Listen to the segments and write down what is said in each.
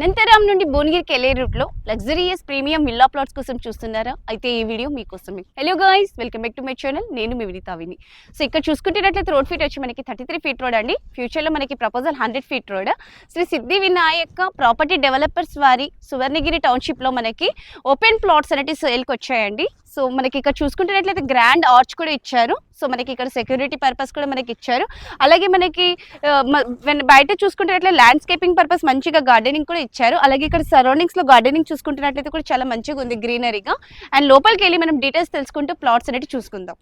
అనంతరాం నుండి భువనగిరికి వెళ్ళే రూట్లో లగ్జరియస్ ప్రీమియం విల్లా ప్లాట్స్ కోసం చూస్తున్నారా? అయితే ఈ వీడియో మీకోసమే. Hello guys welcome back to my channel నేను మీ వినితావిని సో ఇక్కడ చూసుకుంటున్నట్లయితే రోడ్ ఫీట్ వచ్చి మనకి థర్టీ త్రీ ఫీట్ రోడ్ అండి. ఫ్యూచర్లో మనకి proposal hundred feet road. Sri Siddhi Vinayaka property developers వారి సువర్ణగిరి టౌన్షిప్లో మనకి ఓపెన్ ప్లాట్స్ అనేటివి సేల్కి వచ్చాయండి. సో మనకి ఇక్కడ చూసుకుంటున్నట్లయితే గ్రాండ్ ఆర్చ్ కూడా ఇచ్చారు. సో మనకి ఇక్కడ సెక్యూరిటీ పర్పస్ కూడా మనకి ఇచ్చారు. అలాగే మనకి బయట చూసుకుంటున్నట్లయితే ల్యాండ్స్కేపింగ్ పర్పస్ మంచిగా గార్డెనింగ్ కూడా ఇచ్చారు. అలాగే ఇక్కడ సరౌండింగ్స్లో గార్డెనింగ్ చూసుకుంటున్నట్లయితే కూడా చాలా మంచిగా ఉంది గ్రీనరీగా అండ్ లోపలికి వెళ్ళి మనం డీటెయిల్స్ తెలుసుకుంటూ ప్లాట్స్ అనేవి చూసుకుందాం.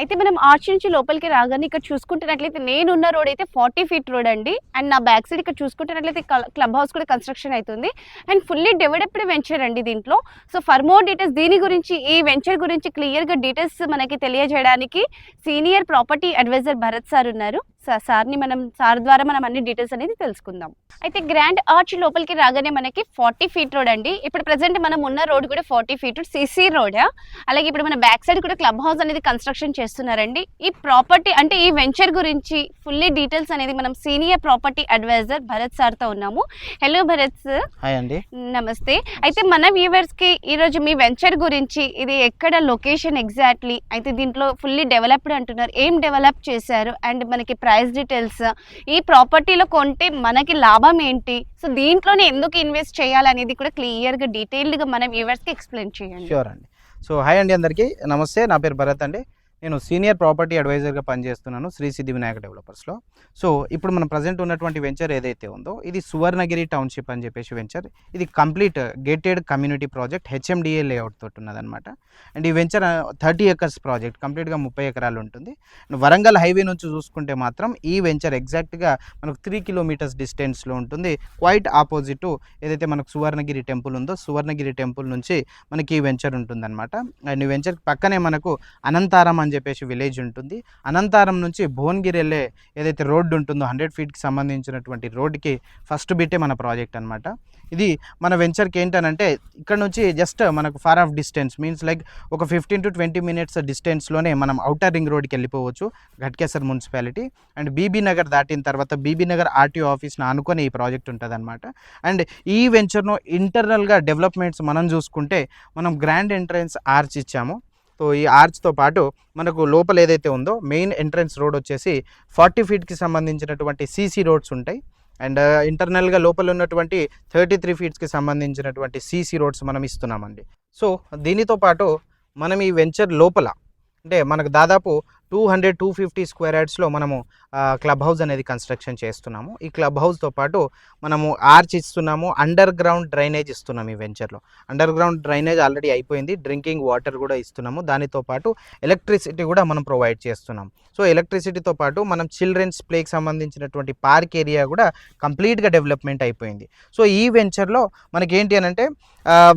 అయితే మనం ఆర్చ్ నుంచి లోపలికి రాగానే ఇక్కడ చూసుకుంటున్నట్లయితే నేనున్న రోడ్ అయితే ఫార్టీ ఫీట్ రోడ్ అండి. అండ్ నా బ్యాక్ సైడ్ ఇక్కడ చూసుకుంటున్నట్లయితే క్లబ్ హౌస్ కూడా కన్స్ట్రక్షన్ అవుతుంది. అండ్ ఫుల్లీ డెవలప్డ్ వెంచర్ అండి దీంట్లో. సో ఫర్ మోర్ డీటెయిల్స్ దీని గురించి ఈ వెంచర్ గురించి క్లియర్గా డీటెయిల్స్ మనకి తెలియజేయడానికి senior property advisor Bharat sir ఉన్నారు. సార్ని మనం సార్ ద్వారా మనం అన్ని డీటెయిల్స్ అనేది తెలుసుకుందాం. అయితే గ్రాండ్ ఆర్చ్ లోపలికి రాగానే మనకి ఫార్టీ ఫీట్ రోడ్ అండి. ఇప్పుడు ప్రజెంట్ మనం ఉన్న రోడ్ కూడా ఫార్టీ ఫీట్ సీసీ రోడ్. అలాగే ఇప్పుడు మన బ్యాక్ సైడ్ కూడా క్లబ్ హౌస్ అనేది కన్స్ట్రక్షన్ చేస్తున్నారండి. ఈ ప్రాపర్టీ అంటే ఈ వెంచర్ గురించి ఫుల్లీ డీటెయిల్స్ అనేది మనం సీనియర్ ప్రాపర్టీ అడ్వైజర్ భరత్ సార్తో ఉన్నాము. హలో భరత్ సార్ హాయ్ అండి. నమస్తే. అయితే మన వ్యూవర్స్కి ఈ రోజు మీ వెంచర్ గురించి ఇది ఎక్కడ లొకేషన్ ఎగ్జాక్ట్లీ అయితే దీంట్లో ఫుల్లీ డెవలప్డ్ అంటున్నారు. ఏం డెవలప్ చేశారు? అండ్ మనకి ప్రైస్ డీటెయిల్స్ ఈ ప్రాపర్టీలో కొంటే మనకి లాభం ఏంటి? సో దీంట్లోనే ఎందుకు ఇన్వెస్ట్ చేయాలనేది కూడా క్లియర్గా డీటెయిల్డ్గా మన వ్యూవర్స్కి ఎక్స్ప్లెయిన్ చేయండి. షూర్ అండి. సో హాయ్ అండి అందరికీ. నమస్తే నా పేరు భరత్ అండి. నేను సీనియర్ ప్రాపర్టీ అడ్వైజర్గా పనిచేస్తున్నాను శ్రీ సిద్ధి వినాయక డెవలపర్స్లో. సో ఇప్పుడు మన ప్రజెంట్ ఉన్నటువంటి వెంచర్ ఏదైతే ఉందో ఇది సువర్ణగిరి టౌన్షిప్ అని చెప్పేసి వెంచర్. ఇది complete gated community project HMDA layout తోటి ఉన్నదన్నమాట అండ్ ఈ వెంచర్ థర్టీ ఎకర్స్ ప్రాజెక్ట్ కంప్లీట్గా ముప్పై ఎకరాలు ఉంటుంది. వరంగల్ హైవే నుంచి చూసుకుంటే మాత్రం ఈ వెంచర్ ఎగ్జాక్ట్గా మనకు త్రీ కిలోమీటర్స్ డిస్టెన్స్లో ఉంటుంది. క్వైట్ ఆపోజిట్ ఏదైతే మనకు సువర్ణగిరి టెంపుల్ ఉందో సువర్ణగిరి టెంపుల్ నుంచి మనకి ఈ వెంచర్ ఉంటుందన్నమాట. అండ్ ఈ వెంచర్ పక్కనే మనకు అనంతారం అని చెప్పేసి విలేజ్ ఉంటుంది. అనంతారం నుంచి భువనగిరి వెళ్ళే ఏదైతే రోడ్డు ఉంటుందో హండ్రెడ్ ఫీట్కి సంబంధించినటువంటి రోడ్డుకి ఫస్ట్ బిట్టే మన ప్రాజెక్ట్ అనమాట ఇది మన వెంచర్కి ఏంటనంటే ఇక్కడ నుంచి జస్ట్ మనకు far off distance means like ఒక ఫిఫ్టీన్ టు ట్వంటీ మినిట్స్ డిస్టెన్స్లోనే మనం అవుటర్ రింగ్ రోడ్కి వెళ్ళిపోవచ్చు Ghatkesar municipality. And BB Nagar దాటిన తర్వాత బీబీ నగర్ ఆర్టీఓ ఆఫీస్ని ఆనుకొని ఈ ప్రాజెక్ట్ ఉంటుంది అండ్ ఈ వెంచర్ను ఇంటర్నల్గా డెవలప్మెంట్స్ మనం చూసుకుంటే మనం గ్రాండ్ ఎంట్రన్స్ ఆర్చ్ ఇచ్చాము. సో ఈ ఆర్చ్తో పాటు మనకు లోపల ఏదైతే ఉందో మెయిన్ ఎంట్రన్స్ రోడ్ వచ్చేసి ఫార్టీ ఫీట్కి సంబంధించినటువంటి సీసీ రోడ్స్ ఉంటాయి. అండ్ uh, ఇంటర్నల్గా లోపల ఉన్నటువంటి థర్టీ త్రీ ఫీట్స్కి సంబంధించినటువంటి సీసీ రోడ్స్ మనం ఇస్తున్నామండి. సో దీనితో పాటు మనం ఈ వెంచర్ లోపల అంటే మనకు దాదాపు two hundred two fifty square యార్డ్స్లో మనము క్లబ్ హౌస్ అనేది కన్స్ట్రక్షన్ చేస్తున్నాము. ఈ క్లబ్ హౌస్తో పాటు మనము ఆర్చ్ ఇస్తున్నాము అండర్ గ్రౌండ్ డ్రైనేజ్ ఇస్తున్నాము ఈ వెంచర్లో. అండర్ గ్రౌండ్ డ్రైనేజ్ ఆల్రెడీ అయిపోయింది డ్రింకింగ్ వాటర్ కూడా ఇస్తున్నాము దానితో పాటు ఎలక్ట్రిసిటీ కూడా మనం ప్రొవైడ్ చేస్తున్నాం సో ఎలక్ట్రిసిటీతో పాటు మనం చిల్డ్రన్స్ ప్లేకి సంబంధించినటువంటి పార్క్ ఏరియా కూడా కంప్లీట్గా డెవలప్మెంట్ అయిపోయింది. సో ఈ వెంచర్లో మనకి ఏంటి అని అంటే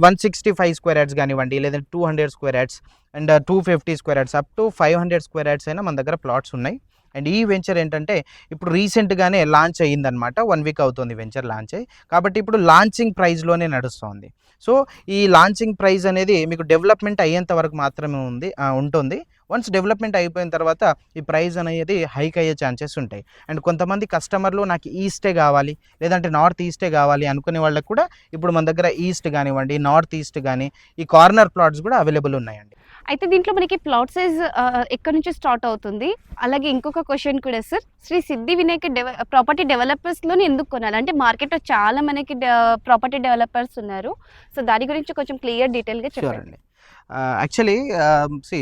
one sixty five square yards కానివ్వండి లేదంటే two hundred square yards and two fifty square yards up to five hundred square yards అయినా మన దగ్గర ప్లాట్స్ ఉన్నాయి. అండ్ ఈ వెంచర్ ఏంటంటే ఇప్పుడు రీసెంట్గానే లాంచ్ అయ్యిందనమాట వన్ వీక్ అవుతుంది వెంచర్ లాంచ్ అయ్యి. కాబట్టి ఇప్పుడు లాంచింగ్ ప్రైస్లోనే నడుస్తుంది. సో ఈ లాంచింగ్ ప్రైస్ అనేది మీకు డెవలప్మెంట్ అయ్యేంత వరకు మాత్రమే ఉంది ఉంటుంది. వన్స్ డెవలప్మెంట్ అయిపోయిన తర్వాత ఈ ప్రైస్ అనేది హైక్ అయ్యే ఛాన్సెస్ ఉంటాయి. అండ్ కొంతమంది కస్టమర్లు నాకు ఈస్టే కావాలి లేదంటే నార్త్ ఈస్టే కావాలి అనుకునే వాళ్ళకి కూడా ఇప్పుడు మన దగ్గర ఈస్ట్ కానివ్వండి నార్త్ ఈస్ట్ కానీ ఈ కార్నర్ ప్లాట్స్ కూడా అవైలబుల్ ఉన్నాయండి. అయితే దీంట్లో మనకి ప్లాట్ సైజ్ ఎక్కడి నుంచి స్టార్ట్ అవుతుంది? అలాగే ఇంకొక క్వశ్చన్ కూడా సార్ శ్రీ సిద్ధి వినాయక డెవ ప్రాపర్టీ డెవలపర్స్లోనే ఎందుకు కొనాలి? అంటే మార్కెట్లో చాలా మనకి ప్రాపర్టీ డెవలపర్స్ ఉన్నారు. సో దాని గురించి కొంచెం క్లియర్ డీటెయిల్గా చెప్పండి. యాక్చువల్లీ సి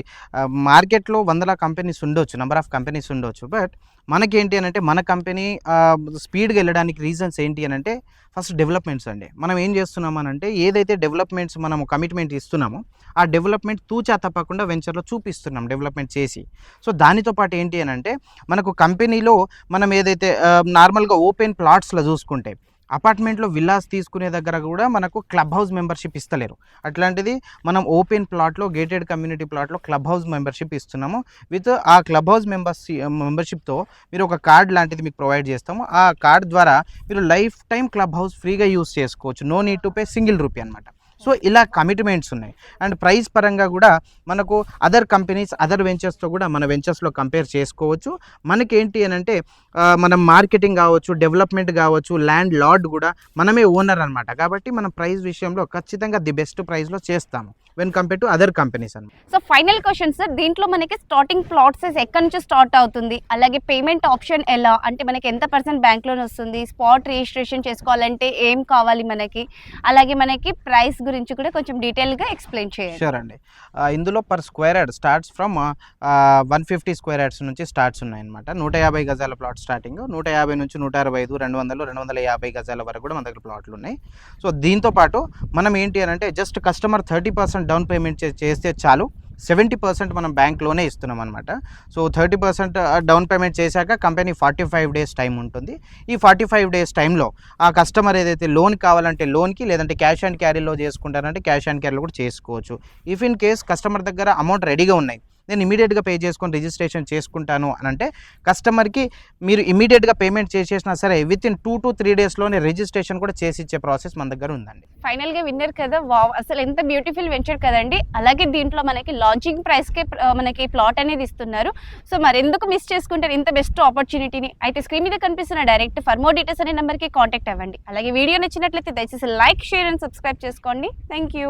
మార్కెట్లో వందల కంపెనీస్ ఉండొచ్చు నెంబర్ ఆఫ్ కంపెనీస్ ఉండొచ్చు బట్ మనకేంటి అని అంటే మన కంపెనీ స్పీడ్గా వెళ్ళడానికి రీజన్స్ ఏంటి అని అంటే ఫస్ట్ డెవలప్మెంట్స్ అండి. మనం ఏం చేస్తున్నామనంటే అంటే ఏదైతే డెవలప్మెంట్స్ మనం కమిట్మెంట్ ఇస్తున్నామో ఆ డెవలప్మెంట్ తూచా తప్పకుండా వెంచర్లో చూపిస్తున్నాం డెవలప్మెంట్ చేసి. సో దానితో పాటు ఏంటి అని అంటే మనకు కంపెనీలో మనం ఏదైతే నార్మల్గా ఓపెన్ ప్లాట్స్లో చూసుకుంటే అపార్ట్మెంట్లో విల్లాస్ తీసుకునే దగ్గర కూడా మనకు క్లబ్ హౌస్ మెంబర్షిప్ ఇస్తలేరు. అట్లాంటిది మనం ఓపెన్ ప్లాట్లో గేటెడ్ కమ్యూనిటీ ప్లాట్లో క్లబ్ హౌస్ మెంబర్షిప్ ఇస్తున్నాము. విత్ ఆ క్లబ్ హౌస్ మెంబర్స్ మెంబర్షిప్తో మీరు ఒక కార్డ్ లాంటిది మీకు ప్రొవైడ్ చేస్తాము. ఆ కార్డ్ ద్వారా మీరు లైఫ్ టైం క్లబ్ హౌస్ ఫ్రీగా యూస్ చేసుకోవచ్చు. No need to pay single rupee అనమాట సో ఇలా కమిట్మెంట్స్ ఉన్నాయి. అండ్ ప్రైస్ పరంగా కూడా మనకు అదర్ కంపెనీస్ అదర్ వెంచర్స్తో కూడా మన వెంచర్స్లో కంపేర్ చేసుకోవచ్చు. మనకేంటి అని అంటే మనం మార్కెటింగ్ కావచ్చు డెవలప్మెంట్ కావచ్చు ల్యాండ్ లార్డ్ కూడా మనమే ఓనర్ అనమాట కాబట్టి మనం ప్రైస్ విషయంలో ఖచ్చితంగా ది బెస్ట్ ప్రైస్లో చేస్తాము when compare to other companies అని సో ఫైనల్ క్వశ్చన్ సార్ దీంట్లో మనకి స్టార్టింగ్ ప్లాట్సెస్ ఎక్కడి నుంచి స్టార్ట్ అవుతుంది? అలాగే పేమెంట్ ఆప్షన్ ఎలా? అంటే మనకి ఎంత పర్సెంట్ బ్యాంక్ లోన్ వస్తుంది? స్పాట్ రిజిస్ట్రేషన్ చేసుకోవాలంటే ఏం కావాలి మనకి? అలాగే మనకి ప్రైస్ గురించి కూడా కొంచెం డీటెయిల్గా ఎక్స్ప్లెయిన్ చేయండి. షూర్ అండి ఇందులో per square yard starts from one fifty square yards నుంచి స్టార్ట్స్ ఉన్నాయన్నమాట. నూట యాభై గజాల ప్లాట్ స్టార్టింగ్ నూట యాభై నుంచి నూట అరవై ఐదు రెండు వందలు రెండు వందల యాభై గజాల వరకు కూడా మన దగ్గర ప్లాట్లు ఉన్నాయి. సో దీంతో పాటు మనం ఏంటి అని అంటే just customer thirty percent down payment చేస్తే చాలు. సెవెంటీ పర్సెంట్ మనం బ్యాంక్లోనే ఇస్తున్నాం అనమాట so thirty percent down payment చేశాక company forty five days time ఉంటుంది. ఈ ఫార్టీ ఫైవ్ డేస్ టైంలో ఆ కస్టమర్ ఏదైతే లోన్ కావాలంటే లోన్కి లేదంటే క్యాష్ అండ్ క్యారీలో చేసుకుంటారంటే క్యాష్ అండ్ క్యారీలో కూడా చేసుకోవచ్చు. ఇఫ్ ఇన్ కేస్ కస్టమర్ దగ్గర అమౌంట్ రెడీగా ఉన్నాయి నేను ఇమీడియట్గా పే చేసుకొని రిజిస్ట్రేషన్ చేసుకుంటాను అని అంటే కస్టమర్కి మీరు ఇమీడియట్గా పేమెంట్ చేసేసినా సరే within two to three డేస్లోనే రిజిస్ట్రేషన్ కూడా చేసి ఇచ్చే ప్రాసెస్ మన దగ్గర ఉందండి. ఫైనల్గా విన్నర్ కదా వావ్ అసలు ఎంత బ్యూటిఫుల్ వెంచర్ కదండి. అలాగే దీంట్లో మనకి లాంచింగ్ ప్రైస్కే మనకి ప్లాట్ అనేది ఇస్తున్నారు. సో మరి ఎందుకు మిస్ చేసుకుంటారు? ఇంత బెస్ట్ ఆపర్చునిటీని అయితే స్క్రీన్ మీద కనిపిస్తున్న డైరెక్ట్ ఫర్ మోర్ డీటెయిల్స్ అనే నెంబర్కి కాంటాక్ట్ అవ్వండి. అలాగే వీడియో నచ్చినట్లయితే దయచేసి లైక్ షేర్ అండ్ సబ్స్క్రైబ్ చేసుకోండి. Thank you